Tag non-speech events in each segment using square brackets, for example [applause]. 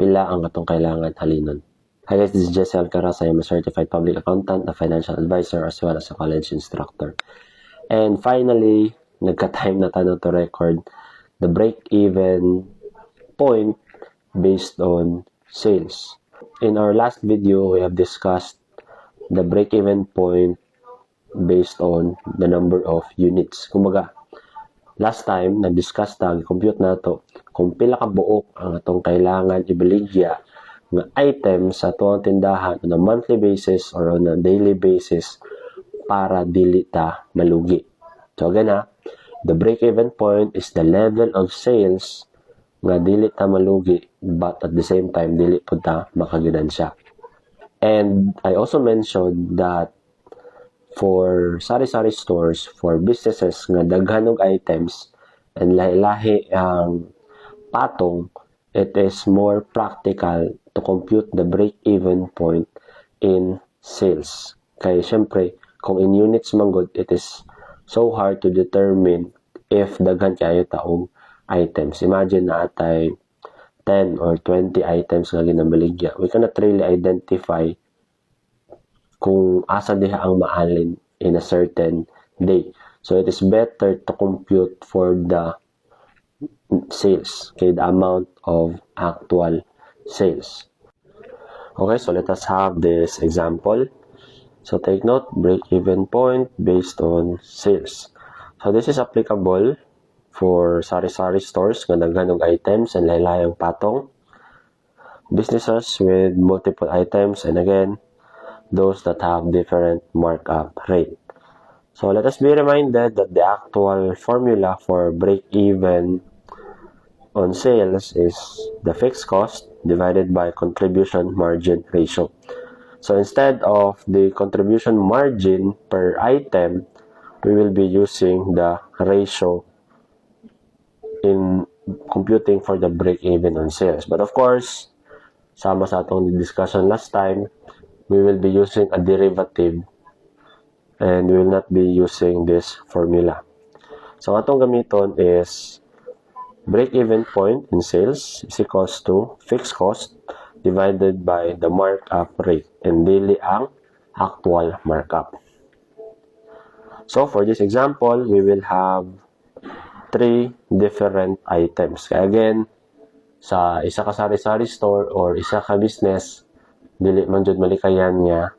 pila ang atong kailangan halinon. Hi guys, this is Jesse Alcaraz. I am a certified public accountant, a financial advisor, as well as a college instructor. And finally, nagka-time na tayo to record the break-even point based on sales. In our last video, we have discussed the break-even point based on the number of units. Kumbaga, last time, nag-discuss ta, compute na to, kung pila ka buok ang atong kailangan ibaligya nga item sa atong tindahan on a monthly basis or on a daily basis para dili ta malugi. So again ha, the break-even point is the level of sales nga dili ta malugi but at the same time dili pud ta makaginansya. And I also mentioned that for sari-sari stores, for businesses nga daghan og items and lahi-lahi ang patong, it is more practical to compute the break-even point in sales. Kaya syempre, kung in units man good, it is so hard to determine if daghan kayo taong items. Imagine na atay 10 or 20 items nga ginabaligya. We cannot really identify kung asa diha ang maalin in a certain day. So it is better to compute for the sales, okay, the amount of actual sales. Okay, so let us have this example. So take note, break-even point based on sales. So this is applicable for sari-sari stores og items and laylayang patong. Businesses with multiple items and again, those that have different markup rate. So let us be reminded that the actual formula for break-even on sales is the fixed cost divided by contribution margin ratio. So instead of the contribution margin per item, we will be using the ratio in computing for the break-even on sales. But of course, sama sa atong discussion last time, we will be using a derivative and we will not be using this formula. So atong gamiton is break-even point in sales is equals to fixed cost divided by the markup rate and dili ang actual markup. So for this example, we will have three different items. Kaya again, sa isa ka sari-sari store or isa ka business, dili man jud malikayan nga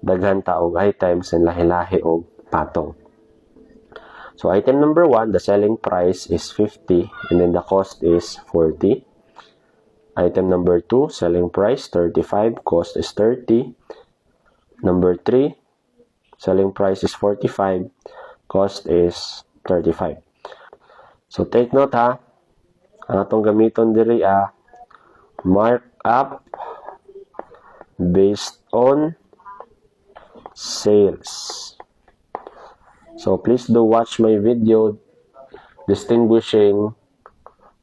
daghan ta og items and lahi-lahi og patong. So item number 1, the selling price is 50 and then the cost is 40. Item number 2, selling price 35, cost is 30. Number 3, selling price is 45, cost is 35. So take note ha, ang atong gamiton diri ah, markup based on sales. So please do watch my video distinguishing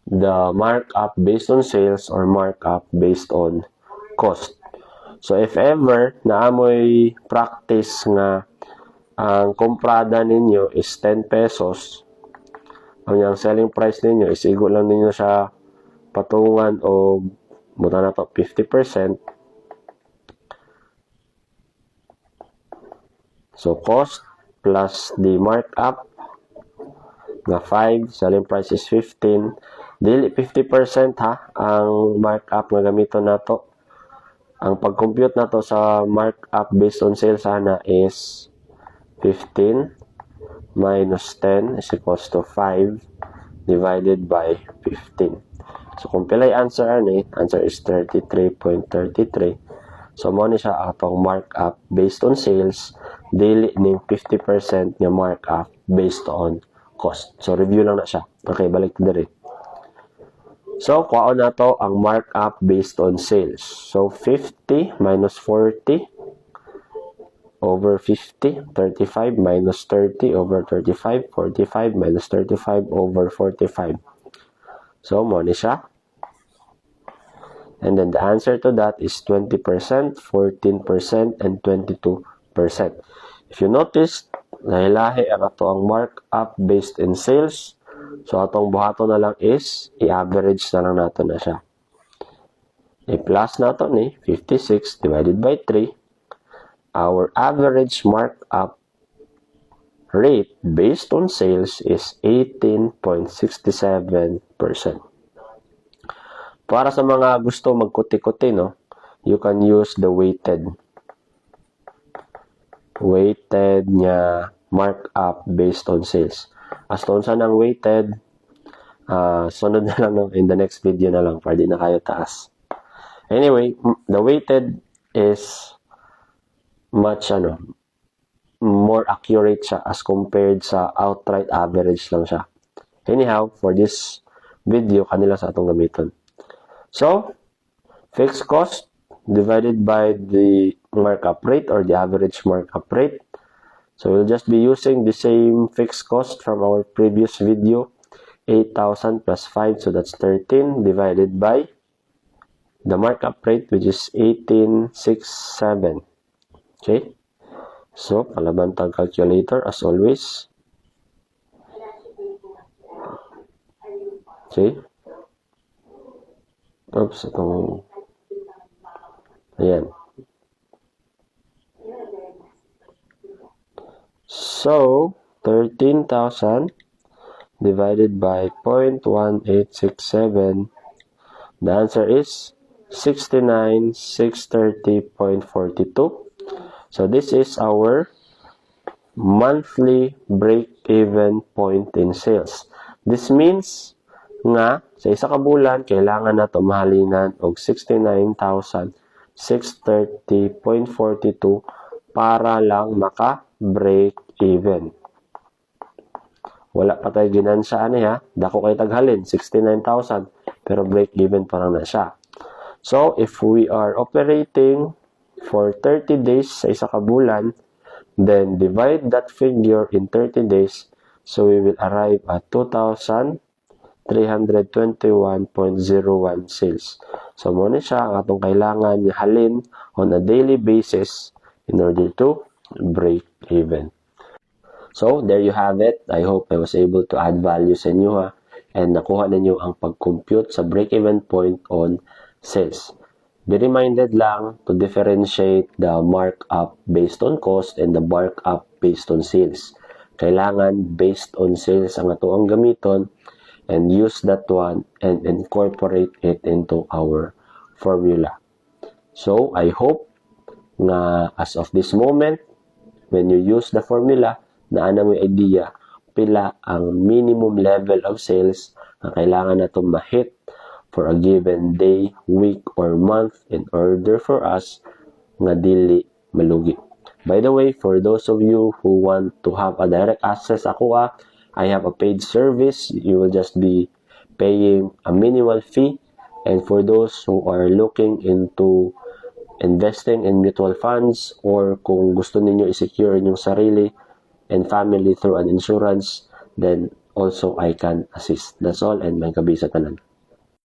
the markup based on sales or markup based on cost. So if ever naamoy practice nga ang komprada ninyo is 10 pesos, ang yung selling price ninyo is igo lang ninyo sa patungan o buta na to 50%. So cost plus the markup nga 5, selling price is 15. Dili 50% ha ang markup nga gamiton nato. Ang pag-compute nato sa markup based on sales sana is 15 minus 10 is equals to 5 divided by 15. So kung pilay answer ani, answer is 33.33. So mo ni siya atong markup based on sales daily ning 50% nga markup based on cost. So review lang na siya. Okay, balik diri. So kuhaon na to ang markup based on sales. So 50 minus 40 over 50, 35 minus 30 over 35, 45 minus 35 over 45. So, mo ni siya. And then the answer to that is 20%, 14%, and 22%. If you notice, lahi-lahi ang ato ang markup based in sales. So, atong buhato na lang is, i-average na lang nato na siya. i-plus nato ni 56 divided by 3. Our average markup rate based on sales is 18.67%. Para sa mga gusto magkuti-kuti, no, you can use the weighted weighted niya markup based on sales. As to saan ang weighted, ah sunod [laughs] na lang in the next video na lang para di na kayo taas. Anyway, the weighted is much ano, more accurate siya as compared sa outright average lang siya. Anyhow, for this video, kanila sa atong gamiton. So, fixed cost divided by the markup rate or the average markup rate. So, we'll just be using the same fixed cost from our previous video. 8,000 plus 5, so that's 13 divided by the markup rate which is 1867. Okay? So, kalabantang calculator as always. Okay? Oops, itong... Ayan. So, 13,000 divided by 0.1867, the answer is 69,630.42. So, this is our monthly break-even point in sales. This means nga sa isa ka bulan kailangan na to mahalingan og 69,630.42 para lang maka even. Wala pa tayo ginansya ani ha. Dako kay taghalin 69,000 pero break even pa lang na siya. So if we are operating for 30 days sa isa ka bulan, then divide that figure in 30 days so we will arrive at 2,321.01 sales. So mo siya ang atong kailangan halin on a daily basis in order to break even. So, there you have it. I hope I was able to add value sa inyo ha. And nakuha ninyo ang pag-compute sa break-even point on sales. Be reminded lang to differentiate the markup based on cost and the markup based on sales. Kailangan based on sales ang ato ang gamiton and use that one and incorporate it into our formula. So, I hope nga as of this moment, when you use the formula, na ana mo idea pila ang minimum level of sales na kailangan nato ma-hit for a given day, week, or month in order for us nga dili malugi. By the way, for those of you who want to have a direct access ako ah, I have a paid service. You will just be paying a minimal fee. And for those who are looking into investing in mutual funds or kung gusto ninyo i-secure inyong sarili and family through an insurance, then also I can assist. That's all and may gabi sa tanan.